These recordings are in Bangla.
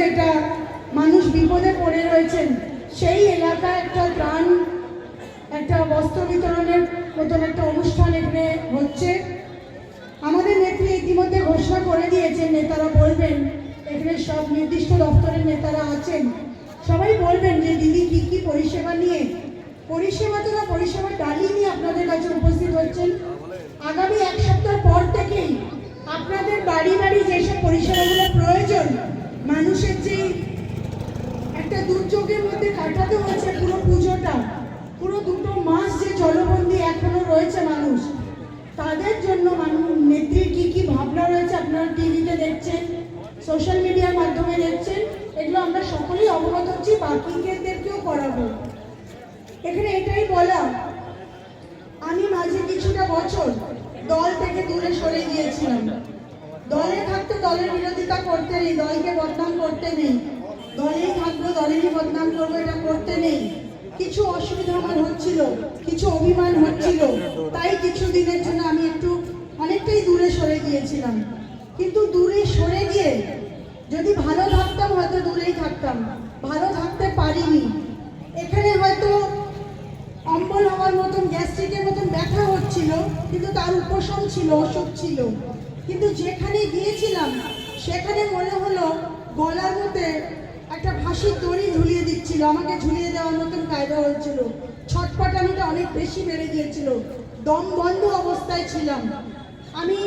যেটা মানুষ বিপদে পড়ে রয়েছেন, সেই এলাকায় একটা ত্রাণ, একটা বস্ত্র বিতরণের মতন একটা অনুষ্ঠান এখানে হচ্ছে। আমাদের নেত্রী ইতিমধ্যে ঘোষণা করে দিয়েছেন, নেতারা বলবেন, এখানে সব নির্দিষ্ট দপ্তরের নেতারা আছেন। সবাই বলবেন যে, দিদি, কি কি পরিষেবা নিয়ে? পরিষেবা তো না, পরিষেবা ডালি নিয়ে আপনাদের কাছে উপস্থিত হচ্ছেন। আগামী এক সপ্তাহ পর থেকেই আপনাদের বাড়ি বাড়ি যেসব পরিষেবাগুলো প্রয়োজন মানুষের যে একটা দুর্যোগের মধ্যে কাটাতে হয়েছে পুরো পুজোটা। পুরো দুটো মাস যে জলবন্দি এখনও রয়েছে মানুষ, তাদের জন্য মানুষ নেত্রীর কি কি ভাবনা রয়েছে আপনারা টিভিতে দেখছেন, সোশ্যাল মিডিয়ার মাধ্যমে দেখছেন, এগুলো আমরা সকলেই অবগত হচ্ছি বাকিদেরকেও করাবো। এখানে এটাই বলা, আমি মাঝে কিছুটা বছর দল থেকে দূরে সরে গিয়েছিলাম। দলে থাকতে দলের বিরোধিতা করতে নেই, দলকে বদনাম করতে নেই। দলেই থাকব, দলেরই বদনাম করব, এটা করতে নেই। কিছু অসুবিধা আমার হচ্ছিল, কিছু অভিমান হচ্ছিল। তাই কিছু দিনের জন্য আমি একটু অনেকটাই দূরে সরে গিয়েছিলাম। কিন্তু দূরে সরে গিয়ে যদি ভালো থাকতাম, হয়তো দূরেই থাকতাম। ভালো থাকতে পারিনি। এখানে হয়তো অম্বল হওয়ার মতন, গ্যাস্ট্রিকের মতন ব্যথা হচ্ছিল, কিন্তু তার উপশম ছিল, অসুখ ছিল। কিন্তু যেখানে গিয়েছিলাম, সেখানে মনে হলো গলার মধ্যে একটা ফাঁসির দড়ি ঝুলিয়ে দিচ্ছিল, আমাকে ঝুলিয়ে দেওয়ার মতন কায়দা হয়েছিল। ছটপটানোটা অনেক বেশি বেড়ে গিয়েছিল। দম বন্ধ অবস্থায় ছিলাম। আমি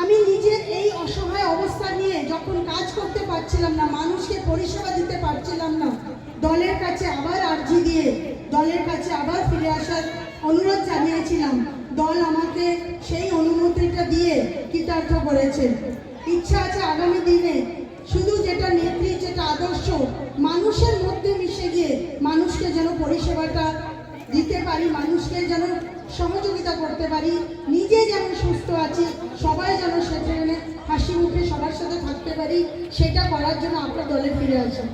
আমি নিজে এই অসহায় অবস্থা নিয়ে যখন কাজ করতে পারছিলাম না, মানুষকে পরিষেবা দিতে পারছিলাম না, দলের কাছে আবার আর্জি দিয়ে, দলের কাছে আবার ফিরে আসার অনুরোধ জানিয়েছিলাম। দল আমাকে সেই অনুমতিটা দিয়ে কৃতার্থ করেছে। ইচ্ছা আছে আগামী দিনে শুধু মানুষের মধ্যে মিশে গিয়ে মানুষকে যেন পরিষেবাটা দিতে পারি, মানুষকে যেন সহযোগিতা করতে পারি, নিজে যেন সুস্থ আছি, সবাই যেন সেখানে হাসি মুখে সবার সাথে থাকতে পারি, সেটা করার জন্য আপনার দলে ফিরে আসেন